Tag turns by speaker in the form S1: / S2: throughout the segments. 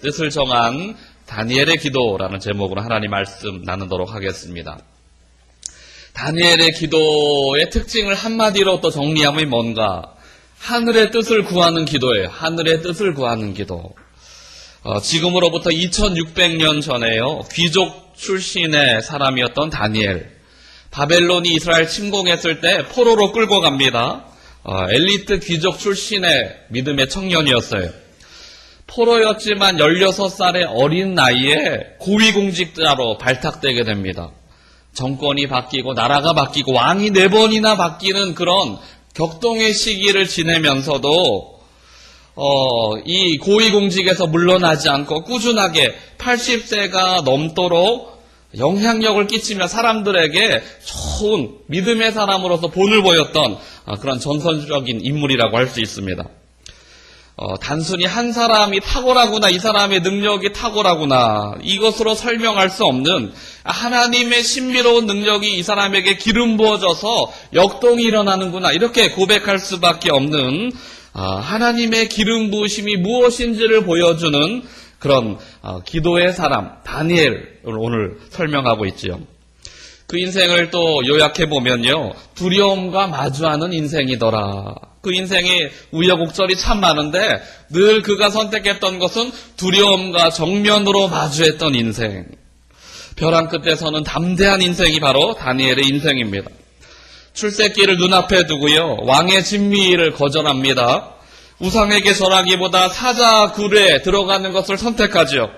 S1: 뜻을 정한 다니엘의 기도라는 제목으로 하나님 말씀 나누도록 하겠습니다. 다니엘의 기도의 특징을 한마디로 또 정리하면 뭔가 하늘의 뜻을 구하는 기도예요. 하늘의 뜻을 구하는 기도. 어, 지금으로부터 2600년 전에요. 귀족 출신의 사람이었던 다니엘. 바벨론이 이스라엘 침공했을 때 포로로 끌고 갑니다. 어, 엘리트 귀족 출신의 믿음의 청년이었어요. 포로였지만 16살의 어린 나이에 고위공직자로 발탁되게 됩니다. 정권이 바뀌고 나라가 바뀌고 왕이 네 번이나 바뀌는 그런 격동의 시기를 지내면서도 어, 이 고위공직에서 물러나지 않고 꾸준하게 80세가 넘도록 영향력을 끼치며 사람들에게 좋은 믿음의 사람으로서 본을 보였던 어, 그런 전선적인 인물이라고 할 수 있습니다. 어, 단순히 한 사람이 탁월하구나, 이 사람의 능력이 탁월하구나, 이것으로 설명할 수 없는 하나님의 신비로운 능력이 이 사람에게 기름 부어져서 역동이 일어나는구나, 이렇게 고백할 수밖에 없는 아, 하나님의 기름 부으심이 무엇인지를 보여주는 그런 어, 기도의 사람, 다니엘을 오늘 설명하고 있지요. 그 인생을 또 요약해 보면요. 두려움과 마주하는 인생이더라. 그 인생이 우여곡절이 참 많은데 늘 그가 선택했던 것은 두려움과 정면으로 마주했던 인생. 벼랑 끝에서는 담대한 인생이 바로 다니엘의 인생입니다. 출세기를 눈앞에 두고요. 왕의 진미를 거절합니다. 우상에게 절하기보다 사자 굴에 들어가는 것을 선택하지요.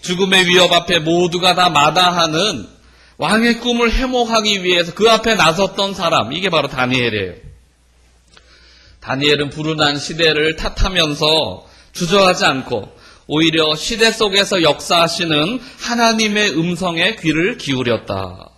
S1: 죽음의 위협 앞에 모두가 다 마다하는 왕의 꿈을 해몽하기 위해서 그 앞에 나섰던 사람, 이게 바로 다니엘이에요. 다니엘은 불운한 시대를 탓하면서 주저하지 않고 오히려 시대 속에서 역사하시는 하나님의 음성에 귀를 기울였다.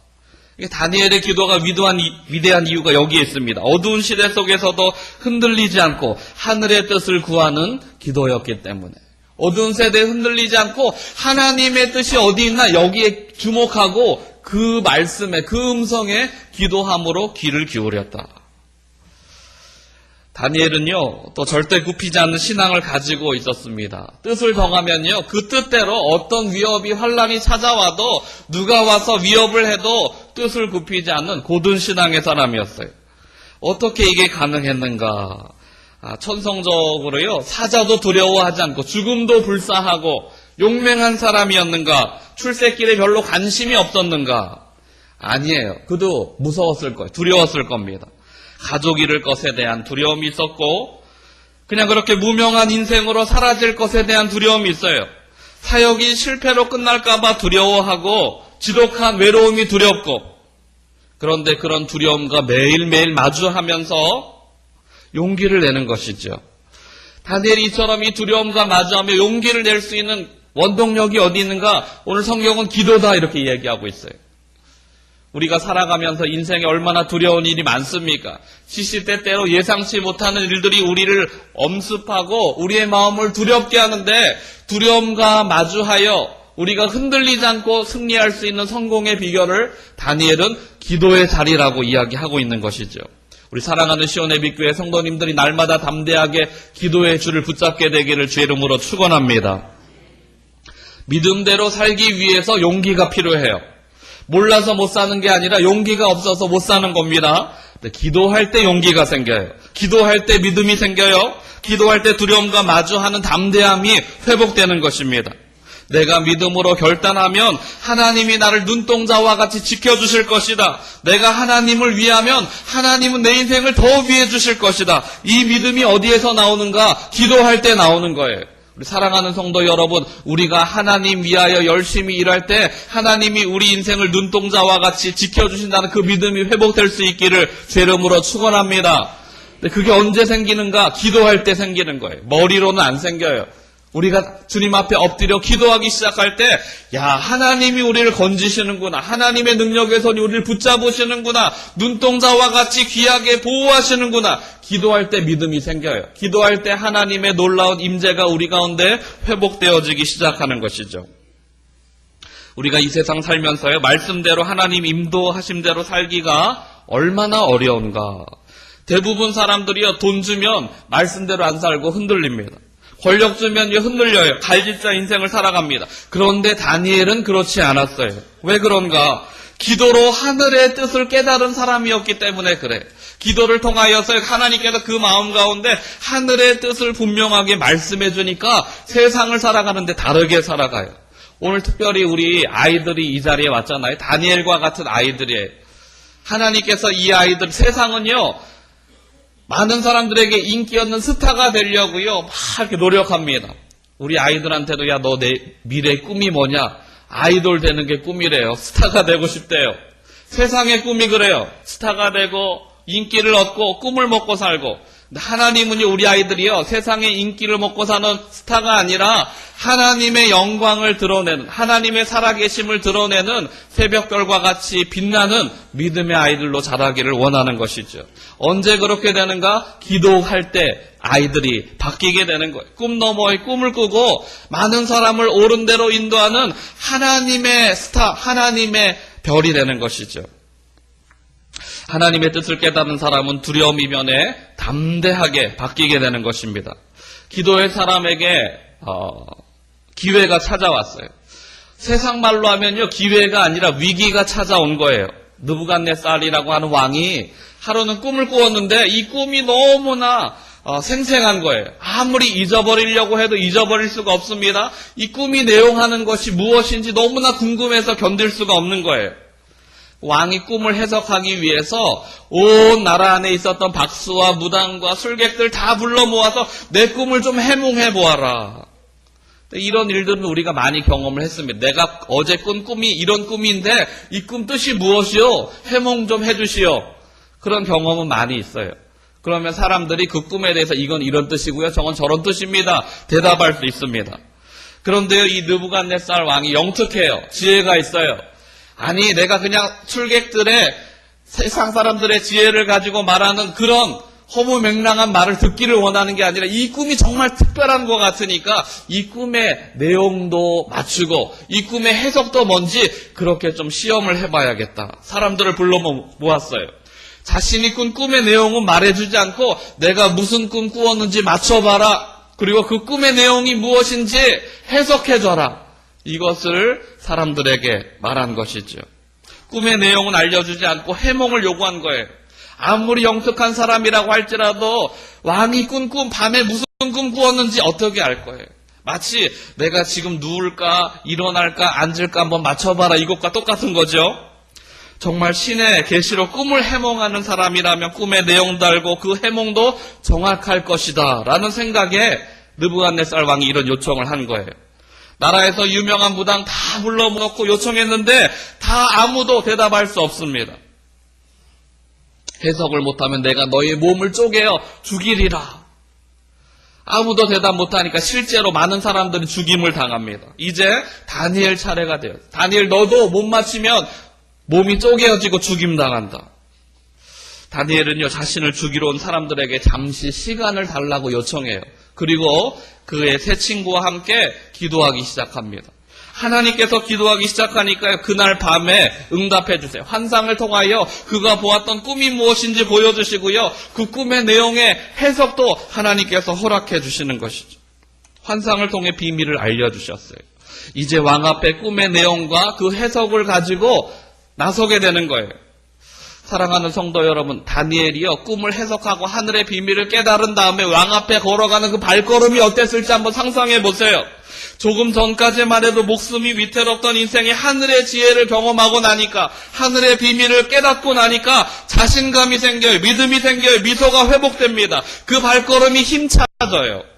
S1: 다니엘의 기도가 위대한, 위대한 이유가 여기에 있습니다. 어두운 시대 속에서도 흔들리지 않고 하늘의 뜻을 구하는 기도였기 때문에. 어두운 세대에 흔들리지 않고 하나님의 뜻이 어디 있나 여기에 주목하고 그 말씀에, 그 음성에 기도함으로 귀를 기울였다. 다니엘은요, 또 절대 굽히지 않는 신앙을 가지고 있었습니다. 뜻을 정하면요, 그 뜻대로 어떤 위협이, 환란이 찾아와도 누가 와서 위협을 해도 뜻을 굽히지 않는 고든 신앙의 사람이었어요. 어떻게 이게 가능했는가? 아, 천성적으로요, 사자도 두려워하지 않고 죽음도 불사하고 용맹한 사람이었는가? 출세길에 별로 관심이 없었는가? 아니에요. 그도 무서웠을 거예요. 두려웠을 겁니다. 가족 잃을 것에 대한 두려움이 있었고, 그냥 그렇게 무명한 인생으로 사라질 것에 대한 두려움이 있어요. 사역이 실패로 끝날까봐 두려워하고, 지독한 외로움이 두렵고, 그런데 그런 두려움과 매일매일 마주하면서 용기를 내는 것이죠. 다니엘이 이처럼 이 두려움과 마주하며 용기를 낼 수 있는 원동력이 어디 있는가? 오늘 성경은 기도다 이렇게 이야기하고 있어요. 우리가 살아가면서 인생에 얼마나 두려운 일이 많습니까? 시시때때로 예상치 못하는 일들이 우리를 엄습하고 우리의 마음을 두렵게 하는데 두려움과 마주하여 우리가 흔들리지 않고 승리할 수 있는 성공의 비결을 다니엘은 기도의 자리라고 이야기하고 있는 것이죠. 우리 사랑하는 시온의 빛교회 성도님들이 날마다 담대하게 기도의 줄을 붙잡게 되기를 주의 이름으로 축원합니다. 믿음대로 살기 위해서 용기가 필요해요. 몰라서 못 사는 게 아니라 용기가 없어서 못 사는 겁니다. 기도할 때 용기가 생겨요. 기도할 때 믿음이 생겨요. 기도할 때 두려움과 마주하는 담대함이 회복되는 것입니다. 내가 믿음으로 결단하면 하나님이 나를 눈동자와 같이 지켜주실 것이다. 내가 하나님을 위하면 하나님은 내 인생을 더 위해 주실 것이다. 이 믿음이 어디에서 나오는가? 기도할 때 나오는 거예요. 우리 사랑하는 성도 여러분, 우리가 하나님 위하여 열심히 일할 때 하나님이 우리 인생을 눈동자와 같이 지켜주신다는 그 믿음이 회복될 수 있기를 죄름으로 축원합니다. 근데 그게 언제 생기는가? 기도할 때 생기는 거예요. 머리로는 안 생겨요. 우리가 주님 앞에 엎드려 기도하기 시작할 때, 야, 하나님이 우리를 건지시는구나. 하나님의 능력에서 우리를 붙잡으시는구나. 눈동자와 같이 귀하게 보호하시는구나. 기도할 때 믿음이 생겨요. 기도할 때 하나님의 놀라운 임재가 우리 가운데 회복되어지기 시작하는 것이죠. 우리가 이 세상 살면서요, 말씀대로 하나님 임도하신 대로 살기가 얼마나 어려운가. 대부분 사람들이요, 돈 주면 말씀대로 안 살고 흔들립니다. 권력 주면 흔들려요. 갈짓자 인생을 살아갑니다. 그런데 다니엘은 그렇지 않았어요. 왜 그런가? 기도로 하늘의 뜻을 깨달은 사람이었기 때문에 그래. 기도를 통하여서 하나님께서 그 마음 가운데 하늘의 뜻을 분명하게 말씀해 주니까 세상을 살아가는데 다르게 살아가요. 오늘 특별히 우리 아이들이 이 자리에 왔잖아요. 다니엘과 같은 아이들이에요. 하나님께서 이 아이들, 세상은요, 많은 사람들에게 인기 없는 스타가 되려고요, 막 이렇게 노력합니다. 우리 아이들한테도, 야, 너 내 미래 꿈이 뭐냐? 아이돌 되는 게 꿈이래요. 스타가 되고 싶대요. 세상의 꿈이 그래요. 스타가 되고, 인기를 얻고, 꿈을 먹고 살고. 하나님은요, 우리 아이들이요, 세상의 인기를 먹고 사는 스타가 아니라, 하나님의 영광을 드러내는, 하나님의 살아계심을 드러내는 새벽별과 같이 빛나는 믿음의 아이들로 자라기를 원하는 것이죠. 언제 그렇게 되는가? 기도할 때 아이들이 바뀌게 되는 거예요. 꿈 너머의 꿈을 꾸고 많은 사람을 옳은 대로 인도하는 하나님의 스타, 하나님의 별이 되는 것이죠. 하나님의 뜻을 깨닫는 사람은 두려움 이면에 담대하게 바뀌게 되는 것입니다. 기도의 사람에게 어, 기회가 찾아왔어요. 세상 말로 하면요 기회가 아니라 위기가 찾아온 거예요. 느부갓네살이라고 하는 왕이 하루는 꿈을 꾸었는데 이 꿈이 너무나 어, 생생한 거예요. 아무리 잊어버리려고 해도 잊어버릴 수가 없습니다. 이 꿈이 내용하는 것이 무엇인지 너무나 궁금해서 견딜 수가 없는 거예요. 왕이 꿈을 해석하기 위해서 온 나라 안에 있었던 박수와 무당과 술객들 다 불러 모아서 내 꿈을 좀 해몽해 보아라. 이런 일들은 우리가 많이 경험을 했습니다. 내가 어제 꾼 꿈이 이런 꿈인데 이 꿈 뜻이 무엇이요? 해몽 좀 해주시오. 그런 경험은 많이 있어요. 그러면 사람들이 그 꿈에 대해서 이건 이런 뜻이고요. 저건 저런 뜻입니다. 대답할 수 있습니다. 그런데요, 이 느부갓네살 왕이 영특해요. 지혜가 있어요. 아니, 내가 그냥 출객들의 세상 사람들의 지혜를 가지고 말하는 그런 허무맹랑한 말을 듣기를 원하는 게 아니라 이 꿈이 정말 특별한 것 같으니까 이 꿈의 내용도 맞추고 이 꿈의 해석도 뭔지 그렇게 좀 시험을 해봐야겠다. 사람들을 불러 모았어요. 자신이 꾼 꿈의 내용은 말해주지 않고 내가 무슨 꿈 꾸었는지 맞춰봐라. 그리고 그 꿈의 내용이 무엇인지 해석해줘라. 이것을 사람들에게 말한 것이죠. 꿈의 내용은 알려주지 않고 해몽을 요구한 거예요. 아무리 영특한 사람이라고 할지라도 왕이 꾼 꿈 밤에 무슨 꿈 꾸었는지 어떻게 알 거예요. 마치 내가 지금 누울까 일어날까 앉을까 한번 맞춰봐라 이것과 똑같은 거죠. 정말 신의 계시로 꿈을 해몽하는 사람이라면 꿈의 내용도 알고 그 해몽도 정확할 것이다 라는 생각에 느부갓네살 왕이 이런 요청을 한 거예요. 나라에서 유명한 무당 다 불러놓고 요청했는데 다 아무도 대답할 수 없습니다. 해석을 못하면 내가 너의 몸을 쪼개어 죽이리라. 아무도 대답 못하니까 실제로 많은 사람들이 죽임을 당합니다. 이제 다니엘 차례가 돼요. 다니엘 너도 못 맞히면 몸이 쪼개어지고 죽임 당한다. 다니엘은요 자신을 죽이러 온 사람들에게 잠시 시간을 달라고 요청해요. 그리고 그의 새 친구와 함께 기도하기 시작합니다. 하나님께서 기도하기 시작하니까 그날 밤에 응답해 주세요. 환상을 통하여 그가 보았던 꿈이 무엇인지 보여주시고요. 그 꿈의 내용의 해석도 하나님께서 허락해 주시는 것이죠. 환상을 통해 비밀을 알려주셨어요. 이제 왕 앞에 꿈의 내용과 그 해석을 가지고 나서게 되는 거예요. 사랑하는 성도 여러분, 다니엘이요, 꿈을 해석하고 하늘의 비밀을 깨달은 다음에 왕 앞에 걸어가는 그 발걸음이 어땠을지 한번 상상해 보세요. 조금 전까지만 해도 목숨이 위태롭던 인생의 하늘의 지혜를 경험하고 나니까, 하늘의 비밀을 깨닫고 나니까 자신감이 생겨요. 믿음이 생겨요. 미소가 회복됩니다. 그 발걸음이 힘차져요.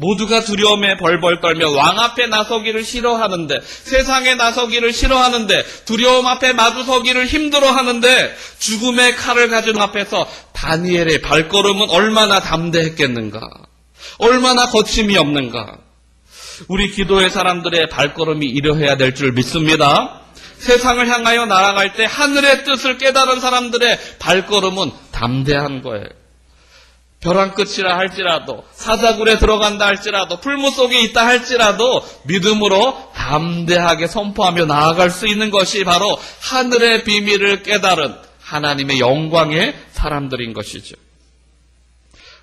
S1: 모두가 두려움에 벌벌 떨며 왕 앞에 나서기를 싫어하는데 세상에 나서기를 싫어하는데 두려움 앞에 마주서기를 힘들어하는데 죽음의 칼을 가진 앞에서 다니엘의 발걸음은 얼마나 담대했겠는가? 얼마나 거침이 없는가? 우리 기도의 사람들의 발걸음이 이러해야 될 줄 믿습니다. 세상을 향하여 날아갈 때 하늘의 뜻을 깨달은 사람들의 발걸음은 담대한 거예요 벼랑 끝이라 할지라도 사자굴에 들어간다 할지라도 풀무 속에 있다 할지라도 믿음으로 담대하게 선포하며 나아갈 수 있는 것이 바로 하늘의 비밀을 깨달은 하나님의 영광의 사람들인 것이죠.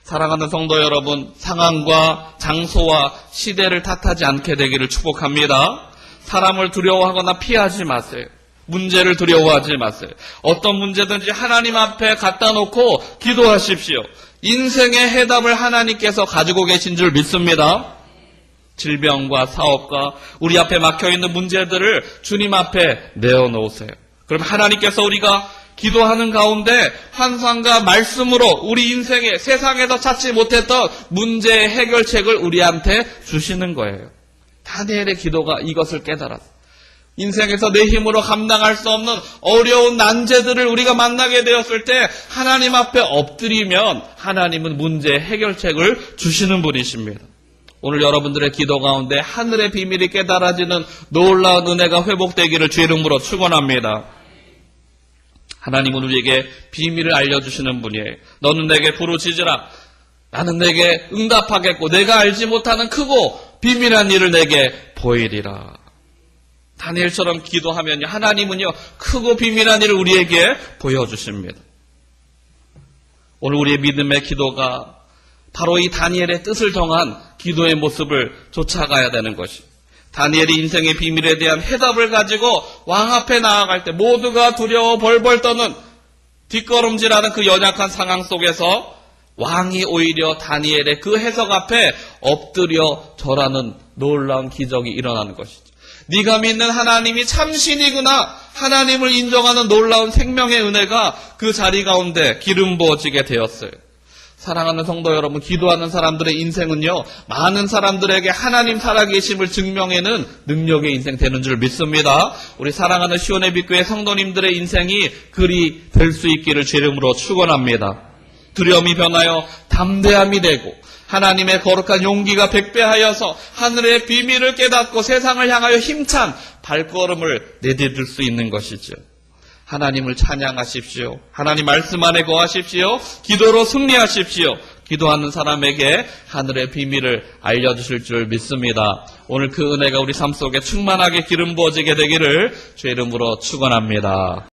S1: 사랑하는 성도 여러분, 상황과 장소와 시대를 탓하지 않게 되기를 축복합니다. 사람을 두려워하거나 피하지 마세요. 문제를 두려워하지 마세요. 어떤 문제든지 하나님 앞에 갖다 놓고 기도하십시오. 인생의 해답을 하나님께서 가지고 계신 줄 믿습니다. 질병과 사업과 우리 앞에 막혀 있는 문제들을 주님 앞에 내어놓으세요. 그럼 하나님께서 우리가 기도하는 가운데 환상과 말씀으로 우리 인생에 세상에서 찾지 못했던 문제의 해결책을 우리한테 주시는 거예요. 다니엘의 기도가 이것을 깨달았어요. 인생에서 내 힘으로 감당할 수 없는 어려운 난제들을 우리가 만나게 되었을 때 하나님 앞에 엎드리면 하나님은 문제의 해결책을 주시는 분이십니다. 오늘 여러분들의 기도 가운데 하늘의 비밀이 깨달아지는 놀라운 은혜가 회복되기를 주의 이름으로 축원합니다. 하나님은 우리에게 비밀을 알려주시는 분이에요. 너는 내게 부르짖으라. 나는 내게 응답하겠고 내가 알지 못하는 크고 비밀한 일을 내게 보이리라. 다니엘처럼 기도하면 하나님은요 크고 비밀한 일을 우리에게 보여주십니다. 오늘 우리의 믿음의 기도가 바로 이 다니엘의 뜻을 정한 기도의 모습을 쫓아가야 되는 것이. 다니엘이 인생의 비밀에 대한 해답을 가지고 왕 앞에 나아갈 때 모두가 두려워 벌벌 떠는 뒷걸음질하는 그 연약한 상황 속에서 왕이 오히려 다니엘의 그 해석 앞에 엎드려 절하는 놀라운 기적이 일어나는 것이죠. 네가 믿는 하나님이 참신이구나. 하나님을 인정하는 놀라운 생명의 은혜가 그 자리 가운데 기름 부어지게 되었어요. 사랑하는 성도 여러분, 기도하는 사람들의 인생은요, 많은 사람들에게 하나님 살아계심을 증명해는 능력의 인생 되는 줄 믿습니다. 우리 사랑하는 시온의 빛교회 성도님들의 인생이 그리 될 수 있기를 죄름으로 축원합니다. 두려움이 변하여 담대함이 되고, 하나님의 거룩한 용기가 백배하여서 하늘의 비밀을 깨닫고 세상을 향하여 힘찬 발걸음을 내디딜 수 있는 것이죠. 하나님을 찬양하십시오. 하나님 말씀 안에 거하십시오. 기도로 승리하십시오. 기도하는 사람에게 하늘의 비밀을 알려주실 줄 믿습니다. 오늘 그 은혜가 우리 삶 속에 충만하게 기름 부어지게 되기를 주의 이름으로 축원합니다.